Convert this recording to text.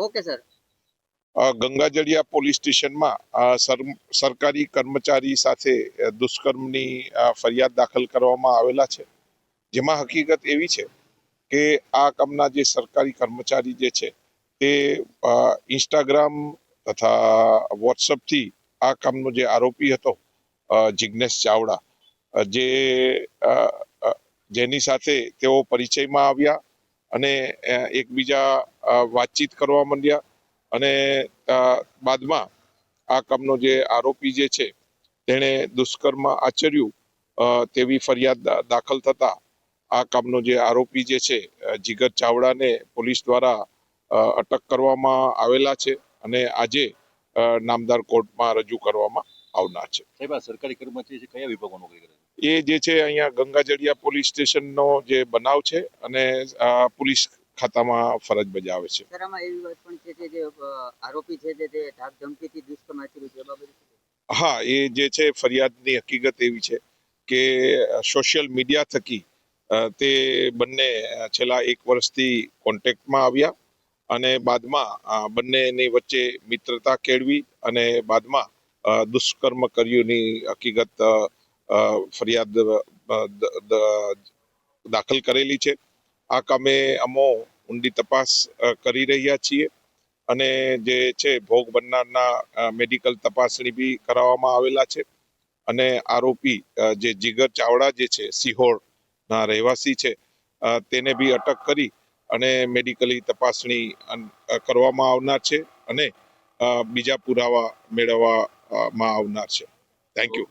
Okay sir Gangajaliya police સ્ટેશનમાં સરકારી કર્મચારી સાથે દુષ્કર્મની ફરિયાદ દાખલ કરવામાં આવેલા છે. જેમાં હકીકત એવી છે કે આ કામના જે સરકારી કર્મચારી જે છે, તે ઇન્સ્ટાગ્રામ તથા વોટ્સઅપથી આ કામનો જે આરોપી હતો જિજ્ઞેશ ચાવડા જે જેની સાથે તેઓ પરિચયમાં આવ્યા અને એકબીજા વાતચીત કરવા માંડ્યા અને બાદમાં આ કામનો જે આરોપી જે છે તેણે દુષ્કર્મ આચર્યું તેવી ફરિયાદ દાખલ થતા આ કામનો જે આરોપી જે છે જીગર ચાવડાને પોલીસ દ્વારા અટક કરવામાં આવેલા છે અને આજે નામદાર કોર્ટમાં રજૂ કરવામાં આવનાર છે. સરકારી કર્મચારી છે કયા વિભાગો નોકરી કરે એ જે છે અહીંયા ગંગાજળિયા પોલીસ સ્ટેશનનો જે બનાવ છે અને પોલીસ ખાતામાં ફરજ બજાવે છે? હા એ જે છે ફરિયાદની હકીકત એવી છે કે સોશિયલ મીડિયા થકી તે બંને છેલ્લા એક વર્ષથી કોન્ટેક્ટમાં આવ્યા અને બાદમાં બંનેની વચ્ચે મિત્રતા કેળવી અને બાદમાં દુષ્કર્મ કર્યુંની હકીકત ફરિયાદ દાખલ કરેલી છે આ કામે અમો ઊંડી તપાસ કરી રહ્યા છીએ અને જે છે ભોગ બનનારના મેડિકલ તપાસણી બી કરાવવામાં આવેલા છે અને આરોપી જે જીગર ચાવડા જે છે, સિહોરના રહેવાસી છે તેને બી અટક કરી અને મેડિકલી તપાસણી કરવામાં આવનાર છે અને બીજા પુરાવા મેળવવામાં આવનાર છે. Thank you